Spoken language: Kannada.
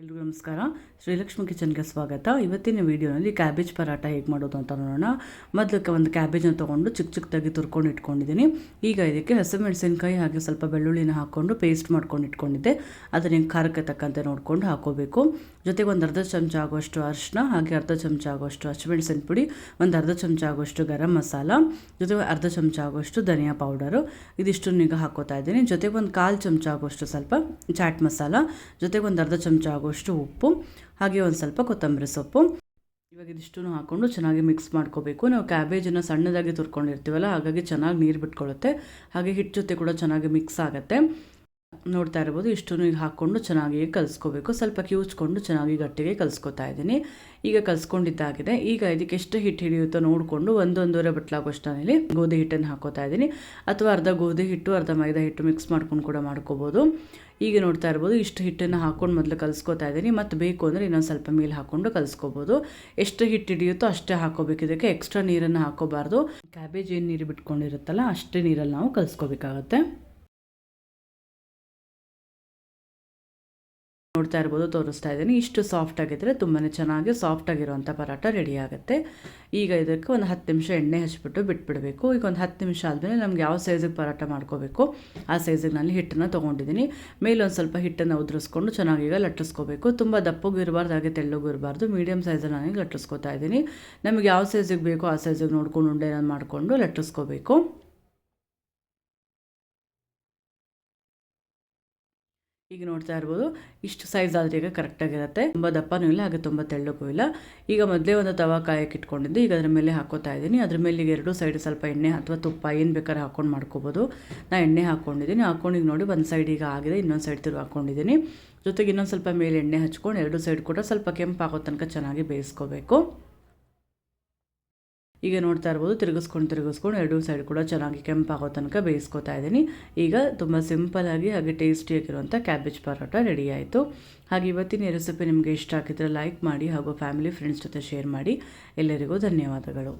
ಎಲ್ರಿಗೂ ನಮಸ್ಕಾರ. ಶ್ರೀಲಕ್ಷ್ಮಿ ಕಿಚನ್ಗೆ ಸ್ವಾಗತ. ಇವತ್ತಿನ ವೀಡಿಯೋನಲ್ಲಿ ಕ್ಯಾಬೇಜ್ ಪರಾಟ ಹೇಗೆ ಮಾಡೋದು ಅಂತ ನೋಡೋಣ. ಮೊದಲಕ್ಕೆ ಒಂದು ಕ್ಯಾಬೇಜನ್ನು ತೊಗೊಂಡು ಚಿಕ್ಕ ಚಿಕ್ಕದಾಗಿ ತುರ್ಕೊಂಡು ಇಟ್ಕೊಂಡಿದ್ದೀನಿ. ಈಗ ಇದಕ್ಕೆ ಹಸಿಮೆಣಸಿನಕಾಯಿ ಹಾಗೆ ಸ್ವಲ್ಪ ಬೆಳ್ಳುಳ್ಳಿನ ಹಾಕ್ಕೊಂಡು ಪೇಸ್ಟ್ ಮಾಡ್ಕೊಂಡು ಇಟ್ಕೊಂಡಿದ್ದೆ. ಅದನ್ನ ಖಾರಕ್ಕೆ ತಕ್ಕಂತೆ ನೋಡಿಕೊಂಡು ಹಾಕೋಬೇಕು. ಜೊತೆಗೆ ಒಂದು ಅರ್ಧ ಚಮಚ ಆಗುವಷ್ಟು ಅರಿಶಿನ, ಹಾಗೆ ಅರ್ಧ ಚಮಚ ಆಗುವಷ್ಟು ಹಸಿಮೆಣಸಿನ ಪುಡಿ, ಒಂದು ಅರ್ಧ ಚಮಚ ಆಗುವಷ್ಟು ಗರಂ ಮಸಾಲ, ಜೊತೆಗೆ ಅರ್ಧ ಚಮಚ ಆಗುವಷ್ಟು ಧನಿಯಾ ಪೌಡರು. ಇದಿಷ್ಟನ್ನು ಈಗ ಹಾಕೋತಾ ಇದ್ದೀನಿ. ಜೊತೆಗೆ ಒಂದು ಕಾಲು ಚಮಚ ಆಗುವಷ್ಟು ಸ್ವಲ್ಪ ಚಾಟ್ ಮಸಾಲ, ಜೊತೆಗೆ ಒಂದು ಅರ್ಧ ಚಮಚ ಆಗುವಷ್ಟು ಉಪ್ಪು, ಹಾಗೆ ಒಂದು ಸ್ವಲ್ಪ ಕೊತ್ತಂಬರಿ ಸೊಪ್ಪು. ಇವಾಗ ಇದಿಷ್ಟು ಹಾಕ್ಕೊಂಡು ಚೆನ್ನಾಗಿ ಮಿಕ್ಸ್ ಮಾಡ್ಕೋಬೇಕು. ನಾವು ಕ್ಯಾಬೇಜನ್ನು ಸಣ್ಣದಾಗಿ ತುರ್ಕೊಂಡಿರ್ತೀವಲ್ಲ, ಹಾಗಾಗಿ ಚೆನ್ನಾಗಿ ನೀರು ಬಿಟ್ಕೊಳ್ಳುತ್ತೆ ಹಾಗೆ ಹಿಟ್ಟು ಜೊತೆ ಕೂಡ ಚೆನ್ನಾಗಿ ಮಿಕ್ಸ್ ಆಗುತ್ತೆ. ನೋಡ್ತಾ ಇರ್ಬೋದು. ಇಷ್ಟನ್ನು ಈಗ ಹಾಕ್ಕೊಂಡು ಚೆನ್ನಾಗಿ ಕಲಿಸ್ಕೋಬೇಕು. ಸ್ವಲ್ಪ ಕಿವುಚ್ಕೊಂಡು ಚೆನ್ನಾಗಿ ಗಟ್ಟಿಗೆ ಕಲಿಸ್ಕೊತಾ ಇದ್ದೀನಿ. ಈಗ ಕಲಿಸ್ಕೊಂಡಿದ್ದಾಗಿದೆ. ಈಗ ಇದಕ್ಕೆ ಎಷ್ಟು ಹಿಟ್ಟು ಹಿಡಿಯುತ್ತೋ ನೋಡಿಕೊಂಡು ಒಂದೊಂದೂವರೆ ಬಟ್ಲಾಗೋಷ್ಟರಲ್ಲಿ ಗೋಧಿ ಹಿಟ್ಟನ್ನು ಹಾಕೋತಾ ಇದ್ದೀನಿ. ಅಥವಾ ಅರ್ಧ ಗೋಧಿ ಹಿಟ್ಟು, ಅರ್ಧ ಮೈದಾ ಹಿಟ್ಟು ಮಿಕ್ಸ್ ಮಾಡ್ಕೊಂಡು ಕೂಡ ಮಾಡ್ಕೋಬೋದು. ಈಗ ನೋಡ್ತಾ ಇರ್ಬೋದು, ಇಷ್ಟು ಹಿಟ್ಟನ್ನು ಹಾಕ್ಕೊಂಡು ಮೊದಲು ಕಲಿಸ್ಕೊತಾ ಇದ್ದೀನಿ. ಮತ್ತು ಬೇಕು ಅಂದರೆ ಇನ್ನೊಂದು ಸ್ವಲ್ಪ ಮೇಲೆ ಹಾಕ್ಕೊಂಡು ಕಲಿಸ್ಕೋಬೋದು. ಎಷ್ಟು ಹಿಟ್ಟು ಹಿಡಿಯುತ್ತೋ ಅಷ್ಟೇ ಹಾಕೋಬೇಕು ಇದಕ್ಕೆ ಎಕ್ಸ್ಟ್ರಾ ನೀರನ್ನು ಹಾಕೋಬಾರ್ದು ಕ್ಯಾಬೇಜ್ ಏನು ನೀರು ಬಿಟ್ಕೊಂಡಿರುತ್ತಲ್ಲ, ಅಷ್ಟೇ ನೀರಲ್ಲಿ ನಾವು ಕಲಿಸ್ಕೋಬೇಕಾಗತ್ತೆ. ನೋಡ್ತಾ ಇರ್ಬೋದು, ತೋರಿಸ್ತಾ ಇದ್ದೀನಿ. ಇಷ್ಟು ಸಾಫ್ಟ್ ಆಗಿದ್ದರೆ ತುಂಬಾ ಚೆನ್ನಾಗಿ ಸಾಫ್ಟ್ ಆಗಿರುವಂಥ ಪರಾಟ ರೆಡಿ ಆಗುತ್ತೆ. ಈಗ ಇದಕ್ಕೆ ಒಂದು ಹತ್ತು ನಿಮಿಷ ಎಣ್ಣೆ ಹಚ್ಚಿಬಿಟ್ಟು ಬಿಟ್ಬಿಡಬೇಕು. ಈಗ ಒಂದು ಹತ್ತು ನಿಮಿಷ ಆದಮೇಲೆ ನಮ್ಗೆ ಯಾವ ಸೈಜಿಗೆ ಪರಾಟ ಮಾಡ್ಕೋಬೇಕು, ಆ ಸೈಜಿಗೆ ನಾನು ಹಿಟ್ಟನ್ನು ತೊಗೊಂಡಿದ್ದೀನಿ. ಮೇಲೆ ಒಂದು ಸ್ವಲ್ಪ ಹಿಟ್ಟನ್ನು ಉದುರಿಸ್ಕೊಂಡು ಚೆನ್ನಾಗಿ ಈಗ ಲಟ್ಟಿಸ್ಕೋಬೇಕು. ತುಂಬ ದಪ್ಪಗೂ ಇರಬಾರ್ದು, ಹಾಗೆ ತೆಳ್ಳಗೂ ಇರಬಾರ್ದು. ಮೀಡಿಯಮ್ ಸೈಜಲ್ಲಿ ನಾನು ಲಟ್ಟಿಸ್ಕೋತಾ ಇದ್ದೀನಿ. ನಮಗೆ ಯಾವ ಸೈಜಿಗೆ ಬೇಕೋ ಆ ಸೈಜಿಗೆ ನೋಡ್ಕೊಂಡು ನಾನು ಮಾಡಿಕೊಂಡು ಲಟ್ಟಿಸ್ಕೋಬೇಕು. ಈಗ ನೋಡ್ತಾ ಇರ್ಬೋದು, ಇಷ್ಟು ಸೈಜ್ ಆದರೆ ಈಗ ಕರೆಕ್ಟಾಗಿರುತ್ತೆ ತುಂಬ ದಪ್ಪನೂ ಇಲ್ಲ ಹಾಗೆ ತುಂಬ ತೆಳ್ಳಗೂ ಇಲ್ಲ ಈಗ ಮೊದಲೇ ಒಂದು ತವಾ ಕಾಯಕ್ಕೆ ಇಟ್ಕೊಂಡಿದ್ದು, ಈಗ ಅದ್ರ ಮೇಲೆ ಹಾಕೋತಾ ಇದ್ದೀನಿ. ಅದ್ರ ಮೇಲೆ ಈಗ ಎರಡು ಸೈಡ್ ಸ್ವಲ್ಪ ಎಣ್ಣೆ ಅಥವಾ ತುಪ್ಪ ಏನು ಬೇಕಾದ್ರೆ ಹಾಕೊಂಡು ಮಾಡ್ಕೋಬೋದು. ನಾನು ಎಣ್ಣೆ ಹಾಕ್ಕೊಂಡಿದ್ದೀನಿ ಹಾಕೊಂಡು ಈಗ ನೋಡಿ ಒಂದು ಸೈಡ್ ಈಗ ಆಗಿದೆ, ಇನ್ನೊಂದು ಸೈಡ್ ತಿರು ಹಾಕ್ಕೊಂಡಿದ್ದೀನಿ ಜೊತೆಗೆ ಇನ್ನೊಂದು ಸ್ವಲ್ಪ ಮೇಲೆ ಎಣ್ಣೆ ಹಚ್ಕೊಂಡು, ಎರಡು ಸೈಡ್ ಕೂಡ ಸ್ವಲ್ಪ ಕೆಂಪು ಆಗೋ ತನಕ ಚೆನ್ನಾಗಿ ಬೇಯಿಸ್ಕೋಬೇಕು. ಈಗ ನೋಡ್ತಾ ಇರ್ಬೋದು, ತಿರುಗಿಸ್ಕೊಂಡು ತಿರುಗಿಸ್ಕೊಂಡು ಎರಡೂ ಸೈಡ್ ಕೂಡ ಚೆನ್ನಾಗಿ ಕೆಂಪಾಗೋ ತನಕ ಬೇಯಿಸ್ಕೊತಾ ಇದ್ದೀನಿ. ಈಗ ತುಂಬ ಸಿಂಪಲಾಗಿ ಹಾಗೆ ಟೇಸ್ಟಿಯಾಗಿರುವಂಥ ಕ್ಯಾಬೇಜ್ ಪರೋಟ ರೆಡಿ ಆಯಿತು. ಹಾಗೆ ಇವತ್ತಿನ ರೆಸಿಪಿ ನಿಮಗೆ ಇಷ್ಟ ಆಗಿದ್ರೆ ಲೈಕ್ ಮಾಡಿ ಹಾಗೂ ಫ್ಯಾಮಿಲಿ ಫ್ರೆಂಡ್ಸ್ ಜೊತೆ ಶೇರ್ ಮಾಡಿ. ಎಲ್ಲರಿಗೂ ಧನ್ಯವಾದಗಳು.